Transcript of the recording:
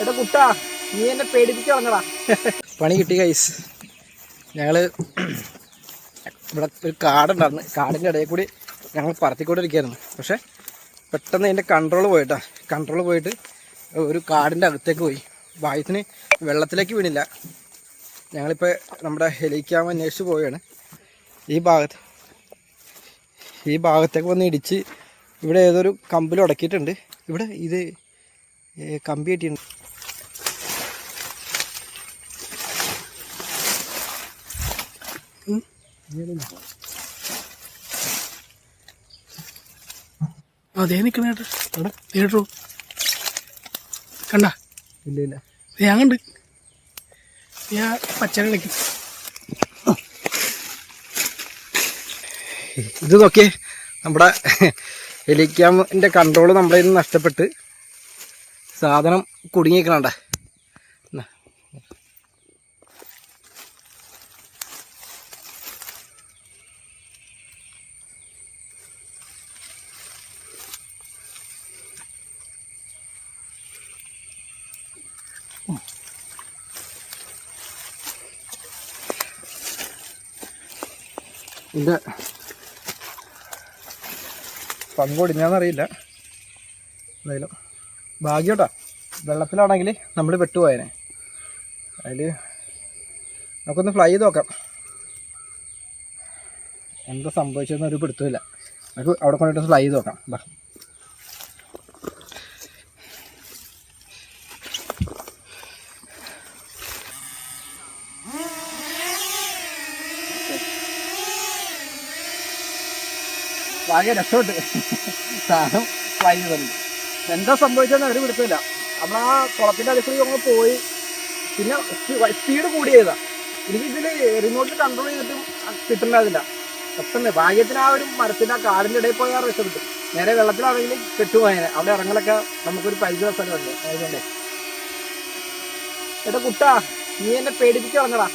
എടാ കുട്ടാ നീ എന്നെ പേടിപ്പിച്ച് കളഞ്ഞടാ. പണി കിട്ടി കൈസ് ഞങ്ങൾ ഇവിടെ ഒരു കാടുണ്ടായിരുന്നു. കാടിന്റെ ഇടയിൽ കൂടി ഞങ്ങൾ പറത്തിക്കൊണ്ടിരിക്കുകയായിരുന്നു. പക്ഷെ പെട്ടെന്ന് എന്റെ കൺട്രോൾ പോയിട്ടാ. കൺട്രോൾ പോയിട്ട് ഒരു കാടിന്റെ അകത്തേക്ക് പോയി. വായത്തിന് വെള്ളത്തിലേക്ക് വീണില്ല. ഞങ്ങളിപ്പോൾ നമ്മുടെ ഹെലിക്കാമ അന്വേഷിച്ച് പോവുകയാണ്. ഈ ഭാഗത്ത് ഈ ഭാഗത്തേക്ക് വന്ന് ഇടിച്ച് ഇവിടെ ഏതൊരു കമ്പിൽ ഉടക്കിയിട്ടുണ്ട്. ഇവിടെ ഇത് കമ്പി കെട്ടിയിട്ടുണ്ട്. അതേ നിക്കണ കേട്ടോ കേട്ടോ കണ്ട? ഇല്ല ഇല്ല. ഞാൻ കണ്ട്. ഞാൻ പച്ചരി കളിക്കും ഇത് നോക്കിയേ നമ്മുടെ എലിക്കാമിന്റെ കൺട്രോൾ നമ്മുടെ കയ്യിൽ നിന്ന് നഷ്ടപ്പെട്ട് സാധനം കുടുങ്ങിക്കണണ്ട ഇത് പങ്കൊടിഞ്ഞാന്നറിയില്ല എന്തായാലും ഭാഗ്യോട്ടാ. വെള്ളത്തിലാണെങ്കിൽ നമ്മൾ പെട്ടുപോയനെ. അതിൽ നമുക്കൊന്ന് ഫ്ലൈ ചെയ്ത് നോക്കാം. എന്താ സംഭവിച്ചതെന്ന് ഒരു പിടുത്തമില്ല. നമുക്ക് അവിടെ കൊണ്ടിട്ട് ഫ്ലൈ ചെയ്ത് നോക്കാം. ബാ ഭാഗ്യം രക്ഷപ്പെട്ട്. സാധനം ഫ്ലൈ തന്നു എന്താ സംഭവിച്ചതെന്ന് അവർ പിടുത്തമില്ല നമ്മൾ ആ കുളത്തിന്റെ അടുക്കളയിൽ കൂടി അങ്ങ് പോയി. പിന്നെ സ്പീഡ് കൂടിയതാ എനിക്ക് ഇതിൽ റിമോട്ടിൽ കൺട്രോൾ ചെയ്തിട്ടും കിട്ടുന്നതില്ല. പെട്ടെന്ന് ഭാഗ്യത്തിന് ആ ഒരു മരത്തിന്റെ ആ കാടിന്റെ ഇടയിൽ പോയാൽ രക്ഷപ്പെട്ടു. നേരെ വെള്ളത്തിലാണെങ്കിലും കെട്ടുപോയനെ അവിടെ ഇറങ്ങലൊക്കെ നമുക്കൊരു പരിചയ സ്ഥലമുണ്ട്. അതുകൊണ്ടേ. എടാ കുട്ടാ നീ എന്നെ പേടിപ്പിച്ച് കളഞ്ഞടാ.